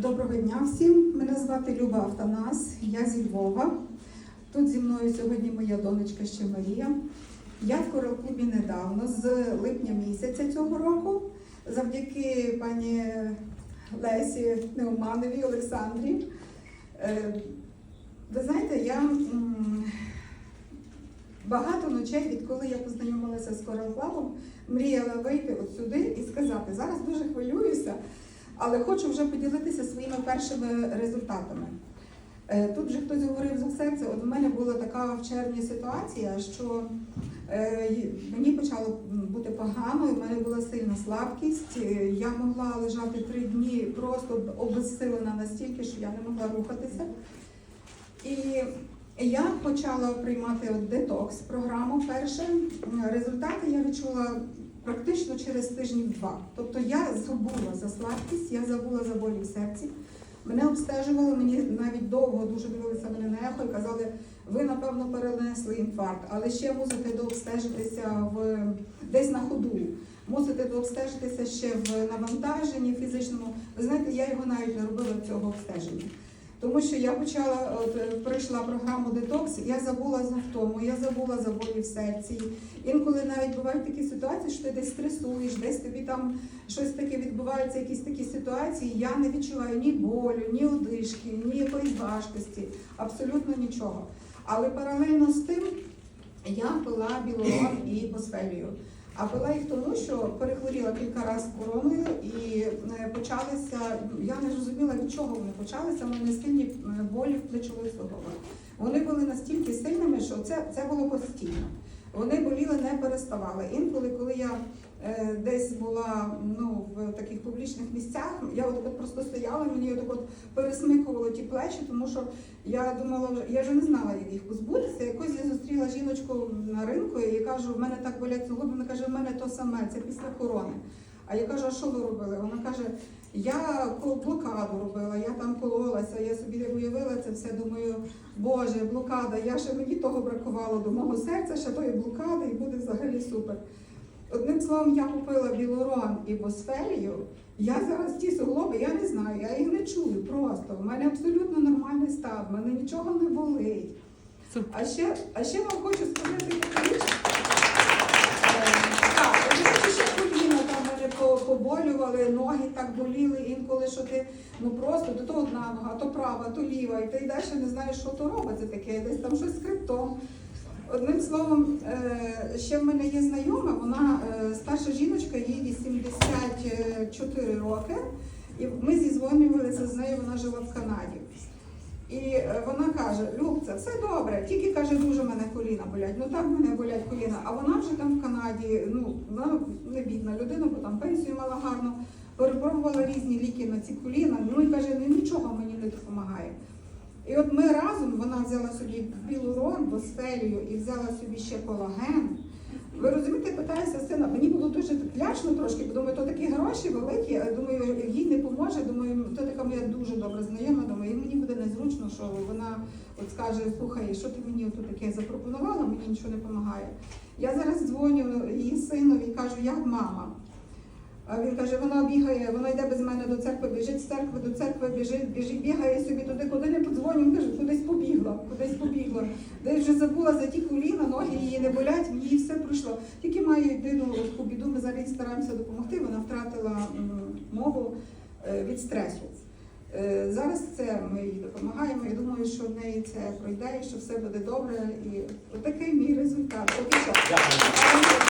Доброго дня всім. Мене звати Люба Автонас, я зі Львова. Тут зі мною сьогодні моя донечка ще Марія. Я в корал-клубі недавно, з липня місяця цього року, завдяки пані Лесі Неумановій Олександрі. Е, Ви знаєте, я багато ночей, відколи я познайомилася з Coral мріяла вийти от сюди і сказати, зараз дуже хвилююся, але хочу вже поділитися своїми першими результатами. Е, Тут вже хтось говорив за серце. От у мене була така в червні ситуація, що е, мені почало бути погано, і в мене була сильна слабкість. Е, Я могла лежати три дні просто обезсилена настільки, що я не могла рухатися. І я почала приймати детокс програму перше. Результати я відчула практично через тижнів два. Тобто я забула за слабкість, я забула за болі в серці. Мене обстежували, мені навіть довго дуже дивилися мене на ехо і казали, ви напевно перенесли інфаркт, але ще мусите дообстежитися в десь на ходу. Мусите дообстежитися ще в навантаженні фізичному. Ви знаєте, я його навіть не робила цього обстеження. Тому що я почала, от е, пройшла програму детокс, я забула за втому, я забула за болі в серці. Інколи навіть бувають такі ситуації, що ти десь стресуєш, десь тобі там щось таке відбувається, якісь такі ситуації. Я не відчуваю ні болю, ні одишки, ні якоїсь важкості, абсолютно нічого. Але паралельно з тим я пила білорон і босфелію. А була їх тому, що перехворіла кілька разів короною і е, почалися. Я не зрозуміла, від чого вони почалися. У мене сильні е, болі в плечових суглобах. Вони були настільки сильними, що це, це було постійно. Вони боліли, не переставали. Інколи, коли я десь була ну, в таких публічних місцях, я от, от просто стояла, мені от, от пересмикувало ті плечі, тому що я думала, я вже не знала, як їх позбутися. Якось я зустріла жіночку на ринку і кажу, в мене так болять суглоби. Вона каже, в мене то саме, це після корони. А я кажу, а що ви робили? Вона каже, я блокаду робила, я там кололася, я собі уявила це все. Думаю, Боже, блокада, я ще мені того бракувало до мого серця, ще тої блокади, і буде взагалі супер. Одним словом, я купила білорон і босферію. Я зараз ті суглоби, я не знаю, я їх не чую просто. У мене абсолютно нормальний став, в мене нічого не болить. А ще, а ще вам хочу сказати таку річ. Е, Так, ще коліна там мене поболювали, ноги так боліли інколи, що ти ну просто то, одна нога, то права, то ліва, і ти йдеш і не знаєш, що то робиться таке, десь там щось з хребтом. Одним словом, е, ще в мене є знайома, вона е, старша жіночка, їй 84 роки, і ми зізвонювалися з нею, вона жила в Канаді. І е, вона каже: Люб, це все добре, тільки каже, дуже мене коліна болять. Ну так мене болять коліна. А вона вже там в Канаді, ну вона не бідна людина, бо там пенсію мала гарно. Перепробувала різні ліки на ці коліна. Ну і каже, ну нічого мені не допомагає. І от ми разом вона взяла собі білурон, босфелію і взяла собі ще колаген. Ви розумієте, питаюся сина, мені було дуже лячно трошки, бо думаю, то такі гроші великі, думаю, їй не поможе. Думаю, то така моя дуже добра знайома. Думаю, і мені буде незручно, що вона от скаже, слухай, що ти мені тут таке запропонувала, мені нічого не допомагає. Я зараз дзвоню її синові і кажу, як мама. А він каже, вона бігає, вона йде без мене до церкви, біжить з церкви до церкви, біжить, біжить, бігає собі туди, куди не подзвоню, він каже, кудись побігла, кудись побігла. Десь вже забула за ті коліна, ноги її не болять, їй все пройшло. Тільки маю єдину таку біду, ми зараз стараємося допомогти, вона втратила мову е, від стресу. Е, Зараз це ми їй допомагаємо. Я думаю, що в неї це пройде і що все буде добре. І отакий мій результат. Поки що.